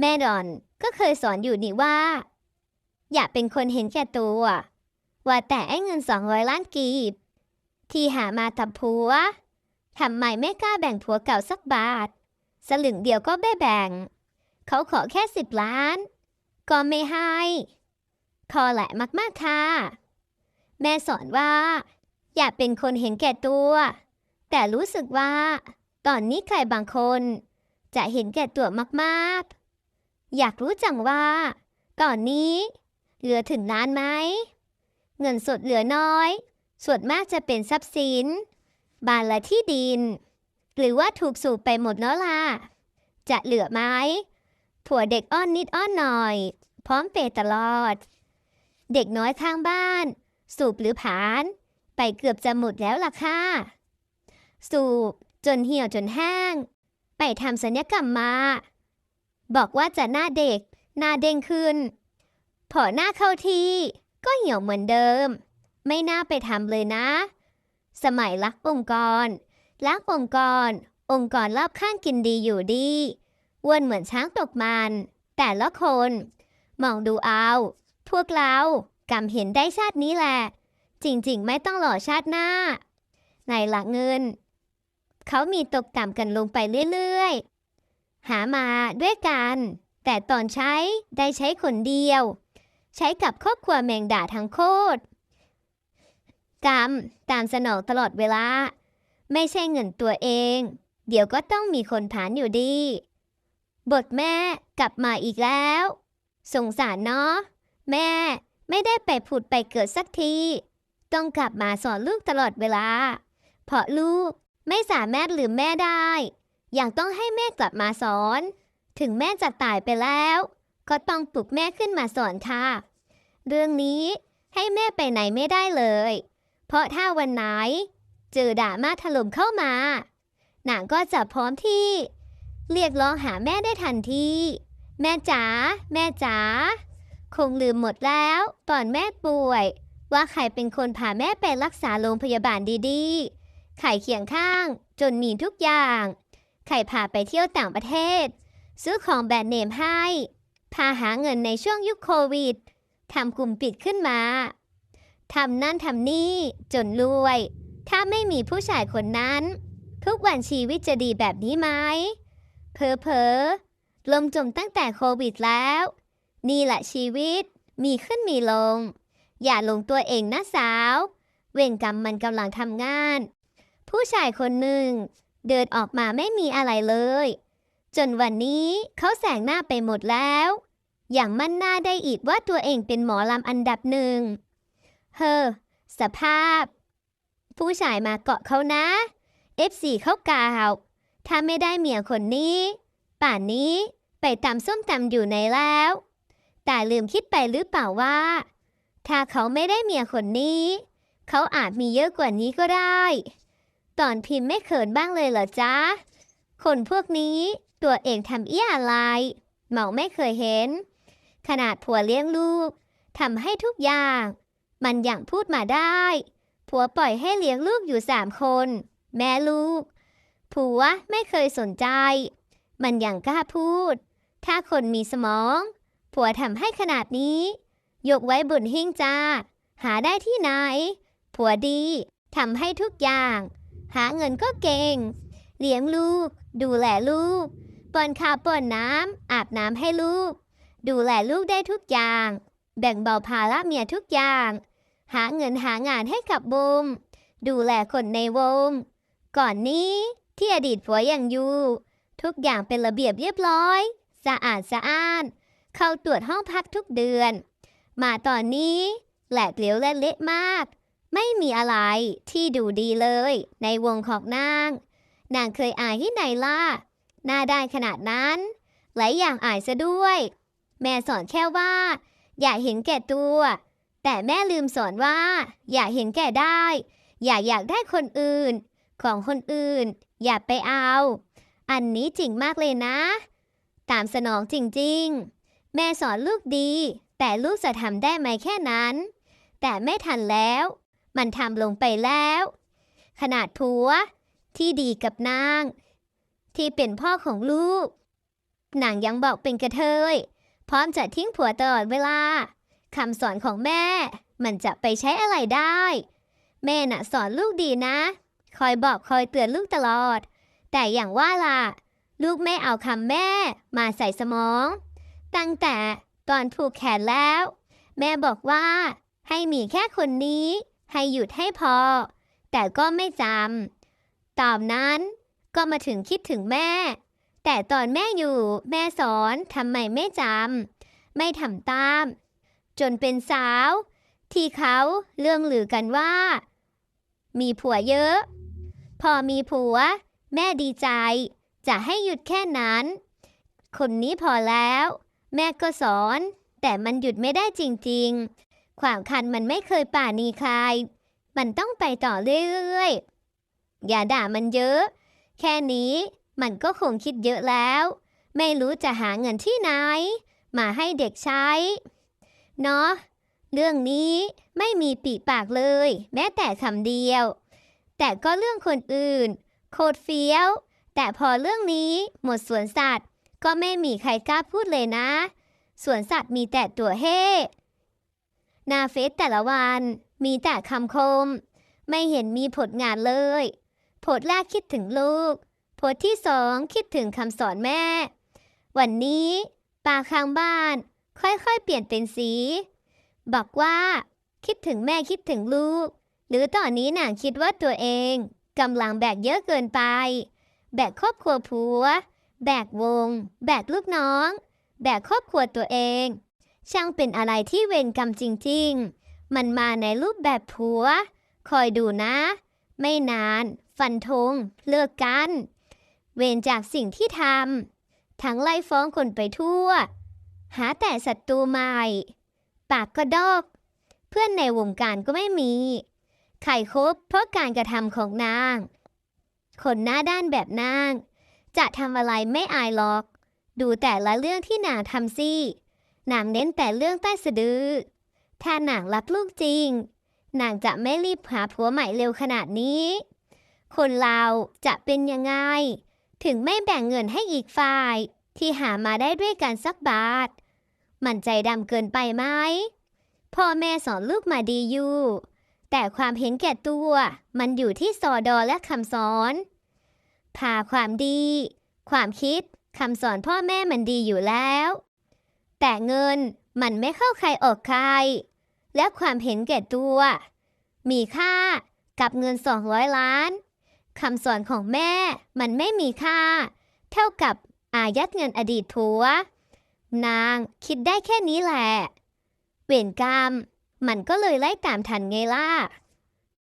แม่ดอนก็เคยสอนอยู่นี่ว่า อย่าเป็นคนเห็นแก่ตัว ว่าแต่ไอ้เงินสองร้อยล้านกีบ ที่หามาทำผัวทำไมไม่กล้าแบ่งผัวเก่าสักบาท สลึงเดียวก็ไม่แบ่ง เขาขอแค่สิบล้าน ก็ไม่ให้พอแหละมากๆค่ะ แม่สอนว่า อย่าเป็นคนเห็นแก่ตัว แต่รู้สึกว่า ตอนนี้ใครบางคน จะเห็นแก่ตัวมากๆ อยากรู้จังว่าตอนนี้ เหลือถึงล้านไหม เงินสดเหลือน้อย ส่วนมากจะเป็นทรัพย์สิน บ้านและที่ดิน หรือว่าถูกสูบไปหมดแล้วล่ะ จะเหลือไหมผัวเด็กอ้อนนิดอ้อนหน่อย พร้อมเปย์ตลอด เด็กน้อยข้างบ้าน สูบหรือผาน ไปเกือบจะหมดแล้วล่ะค่ะ สูบจนเหี่ยวจนแห้ง ไปทำสัญญกรรมมา บอกว่าจะหน้าเด็ก หน้าเด้งขึ้น พอหน้าเข้าที ก็เหี่ยวเหมือนเดิม ไม่น่าไปทำเลยนะ สมัยรักองค์กร รักองค์กร องค์กรรอบข้างกินดีอยู่ดีวนเหมือนช้างตกมัน แต่ละคน มองดูเอา พวกเรากำเห็นได้ชาตินี้แหละ จริงๆ ไม่ต้องหล่อชาติหน้า ในหลักเงิน เขามีตกต่ำกันลงไปเรื่อยๆ หามาด้วยกัน แต่ตอนใช้ได้ใช้คนเดียว ใช้กับครอบครัวแมงดาทั้งโคตรกรรมตามสนองตลอดเวลา ไม่ใช่เงินตัวเอง เดี๋ยวก็ต้องมีคนผานอยู่ดี บทแม่กลับมาอีกแล้ว สงสารเนาะแม่ไม่ได้ไปผุดไปเกิดสักที ต้องกลับมาสอนลูกตลอดเวลา เพราะลูกไม่สามารถลืมแม่ได้ ย่างต้องให้แม่กลับมาสอน ถึงแม่จะตายไปแล้ว ก็ต้องปลุกแม่ขึ้นมาสอนค่ะ เรื่องนี้ให้แม่ไปไหนไม่ได้เลย เพราะถ้าวันไหนเจอด่ามาถล่มเข้ามาหนังก็จะพร้อมที่ เรียกร้องหาแม่ได้ทันทีแม่จ๋าแม่จ๋าคงลืมหมดแล้ว ตอนแม่ป่วย ว่าใครเป็นคนพาแม่ไปรักษาโรงพยาบาลดีๆไข่เคียงข้าง จนมีทุกอย่าง ไข่พาไปเที่ยวต่างประเทศ ซื้อของแบรนด์เนมให้ พาหาเงินในช่วงยุคโควิดทำกลุ่มปิดขึ้นมาทำนั่นทำนี่จนรวย ถ้าไม่มีผู้ชายคนนั้น ทุกวันชีวิตจะดีแบบนี้ไหมเพอเพอลมจมตั้งแต่โควิดแล้ว นี่แหละชีวิตมีขึ้นมีลง อย่าลงตัวเองนะสาว เวรกรรมมันกำลังทำงาน ผู้ชายคนหนึ่ง เดินออกมาไม่มีอะไรเลย จนวันนี้เขาแสงหน้าไปหมดแล้ว อย่างมั่นหน้าได้อีกว่าตัวเองเป็นหมอลำอันดับหนึ่ง เฮ้อ สภาพ ผู้ชายมาเกาะเขานะ F4 เขากล่าวถ้าไม่ได้เมียคนนี้ ป่านนี้ไปตำส้มตำอยู่ไหนแล้ว แต่ลืมคิดไปหรือเปล่าว่า ถ้าเขาไม่ได้เมียคนนี้ เขาอาจมีเยอะกว่านี้ก็ได้ ตอนพิมพ์ไม่เขินบ้างเลยเหรอจ๊ะ คนพวกนี้ตัวเองทำเอี้ยอะไร เหมาไม่เคยเห็น ขนาดผัวเลี้ยงลูกทำให้ทุกอย่าง มันอย่างพูดมาได้ ผัวปล่อยให้เลี้ยงลูกอยู่สามคน แม่ลูก ผัวไม่เคยสนใจ มันอย่างกล้าพูด ถ้าคนมีสมอง ผัวทำให้ขนาดนี้ ยกไว้บนหิ้งจ้า หาได้ที่ไหน ผัวดีทำให้ทุกอย่าง หาเงินก็เก่ง เลี้ยงลูก ดูแลลูกป้อนข้าวป้อนน้ำอาบน้ำให้ลูก ดูแลลูกได้ทุกอย่าง แบ่งเบาภาระเมียทุกอย่าง หาเงินหางานให้กับวงดูแลคนในวง ก่อนนี้ที่อดีตผัวยังอยู่ทุกอย่างเป็นระเบียบเรียบร้อย สะอาดสะอ้าน เข้าตรวจห้องพักทุกเดือน มาตอนนี้แหลกเหลวและเละมาก ไม่มีอะไรที่ดูดีเลย ในวงของนาง นางเคยอายที่ไหนล่ะหน้าได้ขนาดนั้น หลายอย่างอายซะด้วย แม่สอนแค่ว่า อย่าเห็นแก่ตัว แต่แม่ลืมสอนว่า อย่าเห็นแก่ได้ อย่าอยากได้คนอื่น ของคนอื่น อย่าไปเอา อันนี้จริงมากเลยนะ ตามสนองจริงๆ แม่สอนลูกดี แต่ลูกจะทำได้ไหมแค่นั้น แต่ไม่ทันแล้ว มันทำลงไปแล้ว ขนาดผัว ที่ดีกับนาง ที่เป็นพ่อของลูก นางยังบอกเป็นกระเทย พร้อมจะทิ้งผัวตลอดเวลาคำสอนของแม่ มันจะไปใช้อะไรได้ แม่น่ะสอนลูกดีนะ คอยบอกคอยเตือนลูกตลอด แต่อย่างว่าล่ะ ลูกไม่เอาคำแม่มาใส่สมอง ตั้งแต่ตอนผูกแขนแล้ว แม่บอกว่าให้มีแค่คนนี้ ให้หยุดให้พอ แต่ก็ไม่จำตอนนั้นก็มาถึงคิดถึงแม่ แต่ตอนแม่อยู่ แม่สอนทำไมไม่จำไม่ทำตาม จนเป็นสาว ที่เขาเรื่องลือกันว่า มีผัวเยอะ พอมีผัว แม่ดีใจ จะให้หยุดแค่นั้น คนนี้พอแล้ว แม่ก็สอน แต่มันหยุดไม่ได้จริง ความคันมันไม่เคยป่านีคลาย มันต้องไปต่อเรื่อยๆ อย่าด่ามันเยอะ แค่นี้มันก็คงคิดเยอะแล้ว ไม่รู้จะหาเงินที่ไหน มาให้เด็กใช้ เนาะ เรื่องนี้ไม่มีปีปากเลย แม้แต่คำเดียว แต่ก็เรื่องคนอื่น โคตรเฟี้ยว แต่พอเรื่องนี้หมดสวนสัตว์ ก็ไม่มีใครกล้าพูดเลยนะ สวนสัตว์มีแต่ตัวเฮ่ หน้าเฟซแต่ละวัน มีแต่คำคม ไม่เห็นมีผลงานเลย โพสแรกคิดถึงลูก โพสที่สองคิดถึงคำสอนแม่ วันนี้ป้าข้างบ้าน ค่อยๆ เปลี่ยนเป็นสี บอกว่า คิดถึงแม่คิดถึงลูก หรือตอนนี้นางคิดว่าตัวเองกำลังแบกเยอะเกินไป แบกครอบครัวผัว แบกวง แบกลูกน้อง แบกครอบครัวตัวเอง ช่างเป็นอะไรที่เวรกรรมจริงๆ มันมาในรูปแบบผัว คอยดูนะ ไม่นาน ฟันธงเลิกกัน เวรจากสิ่งที่ทำทั้งไล่ฟ้องคนไปทั่ว หาแต่ศัตรูใหม่ ปากก็ดอก เพื่อนในวงการก็ไม่มี ไข่คบเพราะการกระทำของนาง คนหน้าด้านแบบนาง จะทำอะไรไม่อายหรอก ดูแต่ละเรื่องที่นางทำสิ นางเน้นแต่เรื่องใต้สะดือ ถ้านางรักลูกจริง นางจะไม่รีบหาผัวใหม่เร็วขนาดนี้ คนเราจะเป็นยังไง ถึงไม่แบ่งเงินให้อีกฝ่าย ที่หามาได้ด้วยกันสักบาท มันใจดำเกินไปไหม พ่อแม่สอนลูกมาดีอยู่ แต่ความเห็นแก่ตัวมันอยู่ที่สอดอและคำสอน พาความดี ความคิดคำสอนพ่อแม่มันดีอยู่แล้ว แต่เงินมันไม่เข้าใครออกใคร และความเห็นแก่ตัว มีค่ากับเงิน 200 ล้านคำสอนของแม่มันไม่มีค่า เท่ากับอายัดเงินอดีตผัวนางคิดได้แค่นี้แหละ เวรกรรม มันก็เลยไล่ตามทันไงล่ะ